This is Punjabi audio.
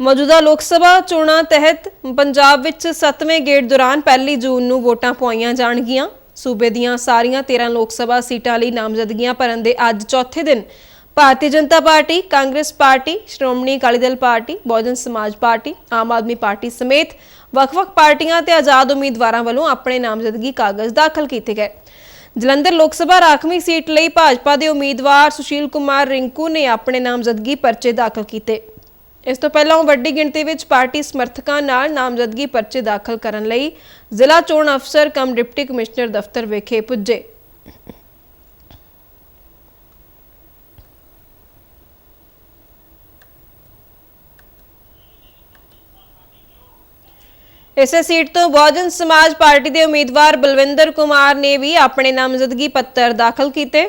ਮੌਜੂਦਾ ਲੋਕ ਸਭਾ ਚੋਣਾਂ ਤਹਿਤ ਪੰਜਾਬ ਵਿੱਚ 7ਵੇਂ ਗੇੜ ਦੌਰਾਨ ਪਹਿਲੀ ਜੂਨ ਨੂੰ ਵੋਟਾਂ ਪਾਈਆਂ ਜਾਣਗੀਆਂ। ਸੂਬੇ ਦੀਆਂ ਸਾਰੀਆਂ 13 ਲੋਕ ਸਭਾ ਸੀਟਾਂ ਲਈ ਨਾਮਜ਼ਦਗੀਆਂ ਭਰਨ ਦੇ ਅੱਜ ਚੌਥੇ ਦਿਨ। Bharatiya Janata party, Congress party, Shiromani Akali Dal party, Bahujan Samaj party, Aam ਆਦਮੀ ਪਾਰਟੀ ਸਮੇਤ ਵੱਖ-ਵੱਖ ਪਾਰਟੀਆਂ ਤੇ ਆਜ਼ਾਦ ਉਮੀਦਵਾਰਾਂ ਵੱਲੋਂ ਆਪਣੇ ਨਾਮਜ਼ਦਗੀ ਕਾਗਜ਼ ਦਾਖਲ ਕੀਤੇ ਗਏ। ਜਲੰਧਰ ਲੋਕ ਸਭਾ ਰਾਖਵੀਂ ਸੀਟ ਲਈ ਭਾਜਪਾ ਦੇ ਉਮੀਦਵਾਰ ਸੁਸ਼ੀਲ ਕੁਮਾਰ ਰਿੰਕੂ ਨੇ ਆਪਣੇ ਨਾਮਜ਼ਦਗੀ ਪਰਚੇ ਦਾਖਲ ਕੀਤੇ। ਇਸ ਤੋਂ ਪਹਿਲਾਂ ਉਹ ਵੱਡੀ ਗਿਣਤੀ ਵਿੱਚ ਪਾਰਟੀ ਸਮਰਥਕਾਂ ਨਾਲ ਨਾਮਜ਼ਦਗੀ ਪਰਚੇ ਦਾਖਲ ਕਰਨ ਲਈ ਜ਼ਿਲ੍ਹਾ ਚੋਣ ਅਫਸਰ ਕਮ ਡਿਪਟੀ ਕਮਿਸ਼ਨਰ ਦਫ਼ਤਰ ਵਿਖੇ ਪੁੱਜੇ। ਇਸੇ ਸੀਟ ਤੋਂ ਬਹੁਜਨ ਸਮਾਜ ਪਾਰਟੀ ਦੇ ਉਮੀਦਵਾਰ ਬਲਵਿੰਦਰ ਕੁਮਾਰ ਨੇ ਵੀ ਆਪਣੇ ਨਾਮਜ਼ਦਗੀ ਪੱਤਰ ਦਾਖਲ ਕੀਤੇ।